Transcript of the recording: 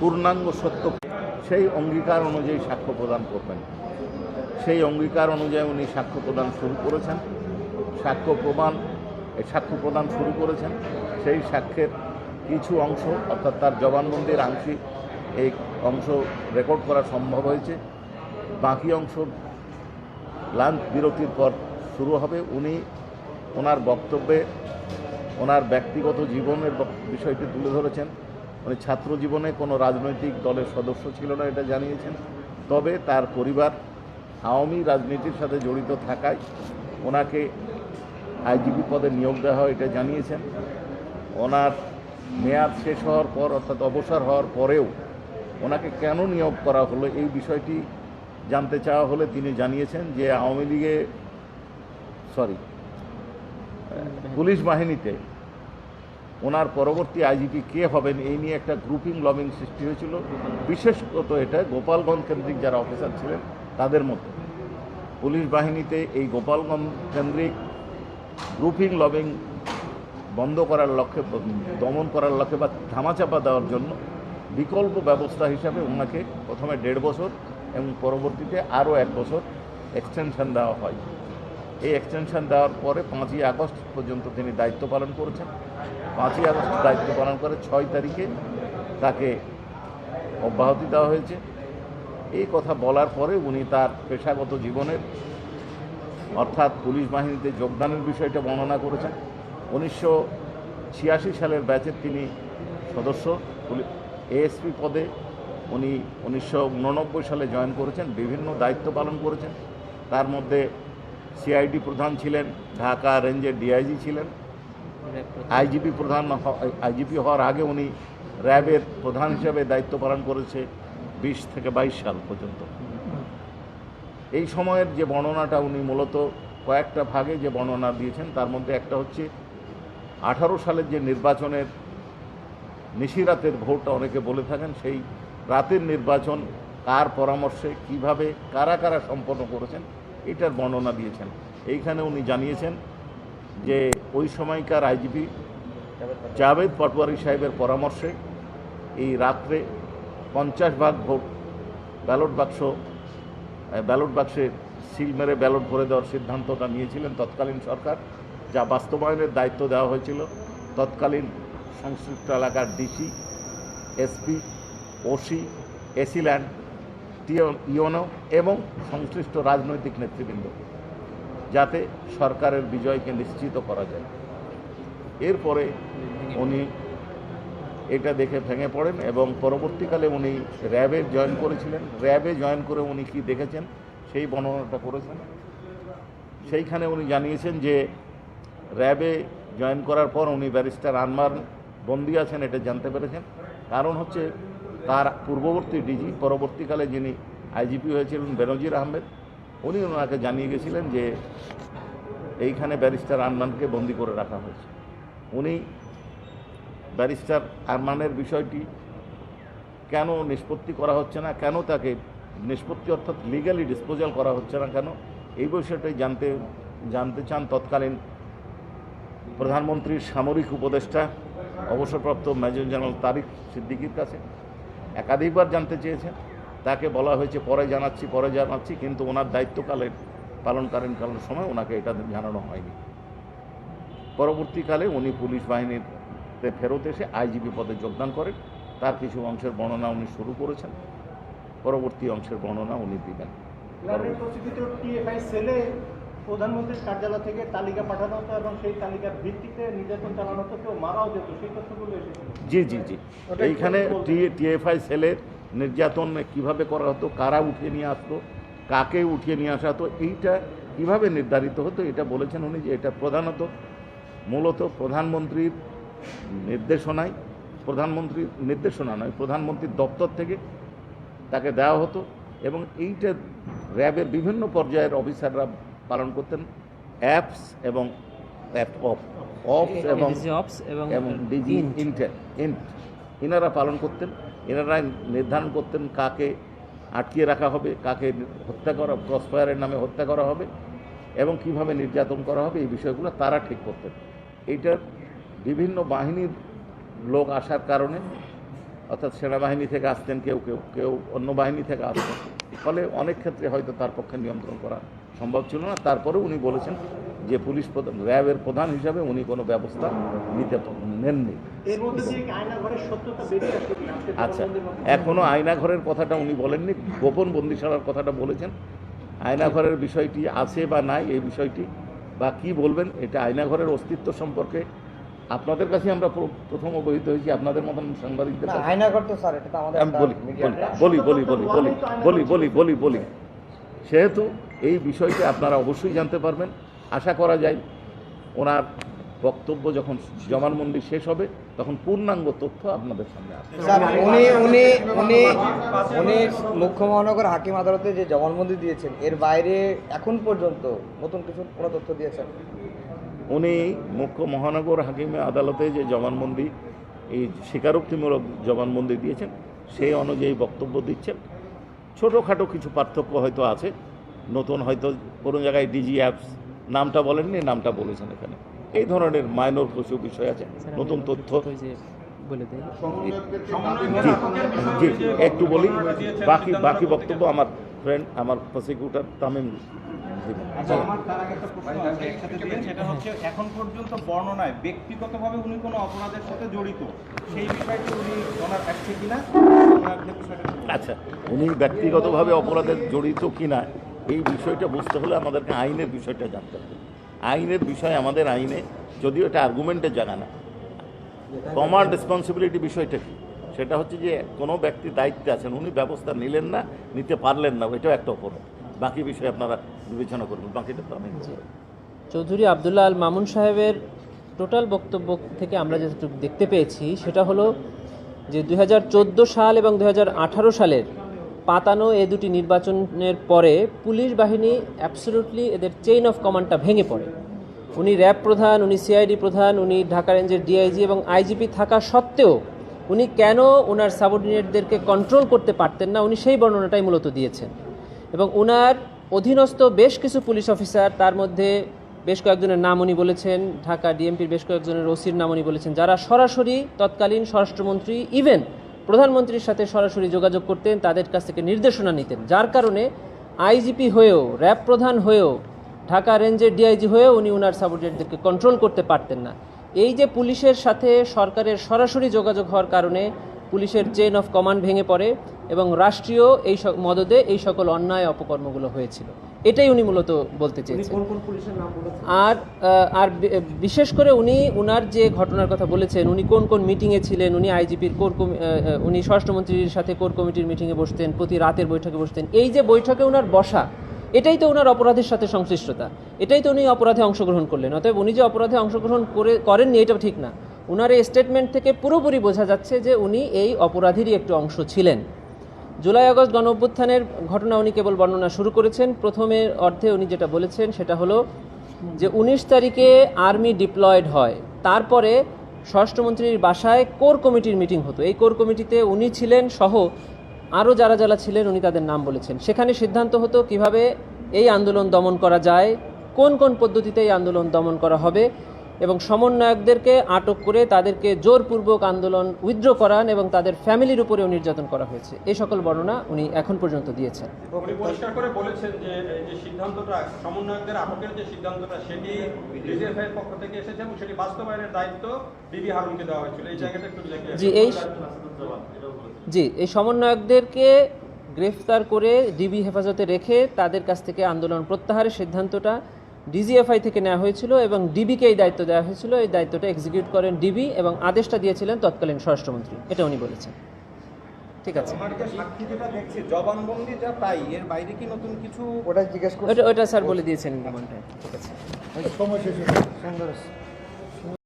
পূর্ণাঙ্গ সত্য। সেই অঙ্গীকার অনুযায়ী সাক্ষ্য প্রদান করবেন। সেই অঙ্গীকার অনুযায়ী উনি সাক্ষ্য প্রদান শুরু করেছেন। সাক্ষ্য প্রমাণ সাক্ষ্য প্রদান শুরু করেছেন। সেই সাক্ষ্যের কিছু অংশ, অর্থাৎ তার জবানবন্দির আংশিক এই অংশ রেকর্ড করা সম্ভব হয়েছে। বাকি অংশ লাঞ্চ বিরতির পর শুরু হবে। উনি ওনার বক্তব্যে, ওনার ব্যক্তিগত জীবনের বিষয়টি তুলে ধরেছেন। উনি ছাত্র জীবনে কোনো রাজনৈতিক দলের সদস্য ছিল না, এটা জানিয়েছেন। তবে তার পরিবার আওয়ামী রাজনীতির সাথে জড়িত থাকায় ওনাকে আইজিপি পদে নিয়োগ দেওয়া হয়, এটা জানিয়েছেন। ওনার মেয়াদ শেষ হওয়ার পর, অর্থাৎ অবসর হওয়ার পরেও ওনাকে কেন নিয়োগ করা হলো এই বিষয়টি জানতে চাওয়া হলে তিনি জানিয়েছেন যে আওয়ামী লীগে, সরি, পুলিশ বাহিনীতে ওনার পরবর্তী আইজিপি কে হবেন এই নিয়ে একটা গ্রুপিং লবিং সৃষ্টি হয়েছিল। বিশেষত এটা গোপালগঞ্জ কেন্দ্রিক যারা অফিসার ছিলেন, তাদের মধ্যে। পুলিশ বাহিনীতে এই গোপালগঞ্জ কেন্দ্রিক গ্রুপিং লবিং বন্ধ করার লক্ষ্যে, দমন করার লক্ষ্যে বা ধামাচাপা দেওয়ার জন্য বিকল্প ব্যবস্থা হিসাবে ওনাকে প্রথমে দেড় বছর এবং পরবর্তীতে আরও এক বছর এক্সটেনশন দেওয়া হয়। এই এক্সটেনশন দেওয়ার পরে পাঁচই আগস্ট পর্যন্ত তিনি দায়িত্ব পালন করেছেন। পাঁচই আগস্ট দায়িত্ব পালন করে, ছয় তারিখে তাকে অব্যাহতি দেওয়া হয়েছে। এই কথা বলার পরে উনি তার পেশাগত জীবনের, অর্থাৎ পুলিশ বাহিনীতে যোগদানের বিষয়টা বর্ণনা করেছেন। উনিশশো ছিয়াশি সালের ব্যাচের তিনি সদস্য। এএসপি পদে উনি উনিশশো উননব্বই সালে জয়েন করেছেন, বিভিন্ন দায়িত্ব পালন করেছেন। তার মধ্যে সিআইডি প্রধান ছিলেন, ঢাকা রেঞ্জের ডিআইজি ছিলেন। আইজিপি প্রধান আইজিপি হওয়ার আগে উনি র্যাবের প্রধান হিসাবে দায়িত্ব পালন করেছে বিশ থেকে বাইশ সাল পর্যন্ত। এই সময়ের যে বর্ণনাটা উনি মূলত কয়েকটা ভাগে যে বর্ণনা দিয়েছেন, তার মধ্যে একটা হচ্ছে আঠারো সালের যে নির্বাচনের নিশিরাতের ভোটটা অনেকে বলে থাকেন, সেই রাতের নির্বাচন কার পরামর্শে, কীভাবে, কারা কারা সম্পন্ন করেছেন, এটার বর্ণনা দিয়েছেন। এইখানে উনি জানিয়েছেন যে ওই সময়কার আইজিপি জাভেদ পটওয়ারি সাহেবের পরামর্শে এই রাত্রে পঞ্চাশ ভাগ ভোট ব্যালট বাক্স ব্যালট বাক্সে সিল মেরে ব্যালট ভরে দেওয়ার সিদ্ধান্তটা নিয়েছিলেন তৎকালীন সরকার, যা বাস্তবায়নের দায়িত্ব দেওয়া হয়েছিল। তৎকালীন সংশ্লিষ্ট এলাকার DC, SP, OC AC land UNO এবং সংশ্লিষ্ট রাজনৈতিক নেতৃবৃন্দ। যাতে সরকারের বিজয়কে নিশ্চিত করা যায়। এরপরে উনি এটা দেখে ভেঙে পড়েন এবং পরবর্তীকালে উনি র্যাবে জয়েন করেছিলেন। র্যাবে জয়েন করে উনি কি দেখেছেন? সেই বর্ণনাটা করেছেন। সেইখানে উনি জানিয়েছেন যে র্যাবে জয়েন করার পর উনি ব্যারিস্টার আনমার বন্দি আছেন, এটা জানতে পেরেছেন। কারণ হচ্ছে তার পূর্ববর্তী ডিজি, পরবর্তীকালে যিনি আইজিপি হয়েছিলেন বেনজির আহমেদ উনি ওনাকে জানিয়ে গেছিলেন যে এইখানে ব্যারিস্টার আরমানকে বন্দি করে রাখা হয়েছে। উনি ব্যারিস্টার আরমানের বিষয়টি কেন নিষ্পত্তি করা হচ্ছে না, কেন তাকে নিষ্পত্তি অর্থাৎ লিগালি ডিসপোজাল করা হচ্ছে না কেন, এই বিষয়টাই জানতে জানতে চান তৎকালীন প্রধানমন্ত্রীর সামরিক উপদেষ্টা, অবসরপ্রাপ্ত মেজর জেনারেল তারিক সিদ্দিকির কাছে। একাধিকবার জানতে চেয়েছেন। তাকে বলা হয়েছে পরে জানাচ্ছি পরে জানাচ্ছি কিন্তু ওনার দায়িত্বকালের পালনকালীন কালের সময় ওনাকে এটা জানানো হয়নি। পরবর্তীকালে উনি পুলিশ বাহিনীতে ফেরত এসে আইজিপি পদে যোগদান করেন। তার কিছু অংশের বর্ণনা উনি শুরু করেছেন। পরবর্তী অংশের বর্ণনা উনি দিবেন। প্রধানমন্ত্রীর কার্যালয় থেকে তালিকা পাঠানো হতো এবং সেই তালিকার ভিত্তিতে নির্যাতন চালানো হতো কেউ মারাও যেত সেই তথ্যগুলো এসেছিল। জি জি জি। এইখানে টিএফআই সেলের নির্যাতন কীভাবে করা হতো কারা উঠিয়ে নিয়ে আসতো কাকে উঠিয়ে নিয়ে আসা হতো এইটা কীভাবে নির্ধারিত হতো এটা বলেছেন উনি যে এটা প্রধানত মূলত প্রধানমন্ত্রীর নির্দেশনায় প্রধানমন্ত্রীর নির্দেশনা নয় প্রধানমন্ত্রীর দপ্তর থেকে তাকে দেওয়া হতো এবং এইটা র্যাবের বিভিন্ন পর্যায়ের অফিসাররা পালন করতেন অ্যাপস এবং অ্যাপ অফ অফস এবং এবং ডিজি ইন্ট। এনারা পালন করতেন এনারা নির্ধারণ করতেন কাকে আটকিয়ে রাখা হবে, কাকে হত্যা করা ক্রসফায়ারের নামে হত্যা করা হবে, এবং কীভাবে নির্যাতন করা হবে, এই বিষয়গুলো তারা ঠিক করতেন। এইটার বিভিন্ন বাহিনীর লোক আসার কারণে, অর্থাৎ সেনাবাহিনী থেকে আসতেন কেউ কেউ কেউ অন্য বাহিনী থেকে আসতেন। ফলে অনেক ক্ষেত্রে হয়তো তার পক্ষে নিয়ন্ত্রণ করা সম্ভব ছিল না। তারপরেও উনি বলেছেন যে পুলিশ প্রধান র্যাবের প্রধান হিসাবে উনি কোনো ব্যবস্থা নিতে নেননি। এর মধ্যে আয়না ঘরের সত্যতা বেরিয়ে আসবে কিনা? আজকে আচ্ছা জবানবন্দির মাধ্যমে? এখনও আয়নাঘরের কথাটা উনি বলেননি গোপন বন্দিশালার কথাটা বলেছেন। আয়নাঘরের বিষয়টি আছে বা নাই এই বিষয়টি বা কি বলবেন এটা আয়নাঘরের অস্তিত্ব সম্পর্কে আপনাদের কাছে আমরা প্রথম অবহিত হয়েছি আপনাদের মতন সাংবাদিকদের না কাছে। আয়নাঘর তো স্যার এটা তো আমাদের আমি একটা বলি media বলি বলি বলি বলি বলি বলি বলি বলি বলি। সেহেতু এই বিষয়টি আপনারা অবশ্যই জানতে পারবেন। আশা করা যায় ওনার বক্তব্য যখন জবানবন্দি শেষ হবে তখন পূর্ণাঙ্গ তথ্য আপনাদের সামনে আসবে। উনি উনি উনি উনি মুখ্য মহানগর হাকিম আদালতে যে জবানবন্দি দিয়েছেন এর বাইরে এখন পর্যন্ত নতুন কিছু কোনো তথ্য দিয়েছেন? উনি মুখ্য মহানগর হাকিমে আদালতে যে জবানবন্দি এই স্বীকারোক্তিমূলক জবানবন্দি দিয়েছেন সেই অনুযায়ী বক্তব্য দিচ্ছেন। ছোটোখাটো কিছু পার্থক্য হয়তো আছে নতুন হয়তো কোনো জায়গায় ডিজি অ্যাপস নামটা বলেননি নামটা বলেছেন এখানে। এই ধরনের মাইনর কিছু বিষয় আছে। নতুন তথ্য। বলে দেয় জি জি একটু বলি। বাকি বাকি বক্তব্য আমার ফ্রেন্ড আমার প্রসিকিউটর তামিম আচ্ছা আমার তার আগে একটা প্রশ্ন আছে একসাথে দিবেন সেটা হচ্ছে এখন পর্যন্ত বর্ণনায় ব্যক্তিগতভাবে উনি কোনো অপরাধের সাথে জড়িত? সেই বিষয়টি উনি ওনার আছে কিনা? ওনার যে বিষয়টা আচ্ছা উনি ব্যক্তিগতভাবে অপরাধে জড়িত কিনা? এই বিষয়টা বুঝতে হলে আমাদেরকে আইনের বিষয়টা জানতে হবে। আইনের বিষয় আমাদের আইনে, যদিও এটা আর্গুমেন্টের জায়গা না। কমান্ড রেসপন্সিবিলিটি বিষয়টা কি? সেটা হচ্ছে যে কোনো ব্যক্তি দায়িত্বে আছেন, উনি ব্যবস্থা নিলেন না, নিতে পারলেন না, এটাও একটা অপরাধ। বাকি বিষয়ে আপনারা বিবেচনা করবেন, বাকিটা তো আমি চৌধুরী আবদুল্লাহ আল মামুন সাহেবের টোটাল বক্তব্য থেকে আমরা যেটুকু দেখতে পেয়েছি, সেটা হলো যে দু হাজার চোদ্দ সাল এবং দু হাজার আঠারো সালের পাতানো এ দুটি নির্বাচনের পরে পুলিশ বাহিনী অ্যাবসলুটলি এদের চেইন অফ কমান্ডটা ভেঙে পড়ে। উনি র্যাব প্রধান, উনি সিআইডি প্রধান, উনি ঢাকা রেঞ্জের ডিআইজি এবং আইজিপি থাকা সত্ত্বেও উনি কেন ওনার সাবঅর্ডিনেটদেরকে কন্ট্রোল করতে পারতেন না, উনি সেই বর্ণনাটাই মূলত দিয়েছেন। এবং ওনার অধীনস্থ বেশ কিছু পুলিশ অফিসার, তার মধ্যে বেশ কয়েকজনের নাম উনি বলেছেন, ঢাকা ডিএমপির বেশ কয়েকজনের ওসির নাম উনি বলেছেন, যারা সরাসরি তৎকালীন স্বরাষ্ট্রমন্ত্রী ইভেন প্রধানমন্ত্রীর সাথে সরাসরি যোগাযোগ করতেন, তাদের কাছ থেকে নির্দেশনা নিতেন। যার কারণে আইজিপি হয়েও, র্যাব প্রধান হয়েও, ঢাকা রেঞ্জের ডিআইজি হয়েও উনি ওনার সাবর্ডিনেটদেরকে কন্ট্রোল করতে পারতেন না। এই যে পুলিশের সাথে সরকারের সরাসরি যোগাযোগ হওয়ার কারণে পুলিশের চেইন অফ কমান্ড ভেঙে পড়ে এবং রাষ্ট্রীয় এই মদদে এই সকল অন্যায় অপকর্মগুলো হয়েছিল। এটাই উনি মূলত বলতে চেয়েছেন। আর আর বিশেষ করে উনি উনার যে ঘটনার কথা বলেছেন উনি কোন কোন মিটিংয়ে ছিলেন উনি আইজিপির কোর কমি- উনি স্বরাষ্ট্রমন্ত্রীর সাথে কোর কমিটির মিটিংয়ে বসতেন প্রতি রাতের বৈঠকে বসতেন। এই যে বৈঠকে উনার বসা এটাই তো ওনার অপরাধের সাথে সংশ্লিষ্টতা। এটাই তো উনি অপরাধে অংশগ্রহণ করলেন। অতএব উনি যে অপরাধে অংশগ্রহণ করে করেননি এটা ঠিক না। উনার এই স্টেটমেন্ট থেকে পুরোপুরি বোঝা যাচ্ছে যে উনি এই অপরাধীরই একটু অংশ ছিলেন। জুলাই আগস্ট গণ অভ্যুত্থানের ঘটনা উনি কেবল বর্ণনা শুরু করেছেন। প্রথমের অর্থে উনি যেটা বলেছেন সেটা হলো যে উনিশ তারিখে আর্মি ডিপ্লয়েড হয়। তারপরে স্বরাষ্ট্রমন্ত্রীর বাসায় কোর কমিটির মিটিং হতো। এই কোর কমিটিতে উনি ছিলেন সহ আরও যারা যারা ছিলেন উনি তাদের নাম বলেছেন। সেখানে সিদ্ধান্ত হতো কীভাবে এই আন্দোলন দমন করা যায়, কোন কোন পদ্ধতিতে এই আন্দোলন দমন করা হবে এবং সমন্বয়কদেরকে আটক করে তাদেরকে জোরপূর্বক আন্দোলন উইথড্র করান এবং তাদের ফ্যামিলির উপরেও নির্যাতন করা হয়েছে। এই সকল বর্ণনা উনি এখন পর্যন্ত দিয়েছেন। উনি পরিষ্কার করে বলেছেন যে যে সিদ্ধান্তটা সমন্বয়কদের আটকের যে সিদ্ধান্তটা সেটি পক্ষ থেকে এসেছে এবং সেটি বাস্তবায়নের দায়িত্ব বিবি হারুনকে দেওয়া হয়েছিল। এই জায়গাটা একটু জি, এই- জি এই সমন্বয়কদেরকে গ্রেফতার করে ডিবি হেফাজতে রেখে তাদের কাছ থেকে আন্দোলন প্রত্যাহারের সিদ্ধান্তটা ডিজিএফআই থেকে নেওয়া হয়েছিল এবং ডিবিকে এই দায়িত্ব দেওয়া হয়েছিল। এই দায়িত্বটা এক্সিকিউট করেন ডিবি এবং আদেশটা দিয়েছিলেন তৎকালীন স্বরাষ্ট্রমন্ত্রী। এটা উনি বলেছেন। ঠিক আছে। আমার যে সাক্ষী যেটা দেখছি জবানবন্দি যা তাই এর বাইরে কি নতুন কিছু? ওটা জিজ্ঞেস করছি। ওটা ওটা স্যার বলে দিয়েছেন ঠিক আছে। সুন্দর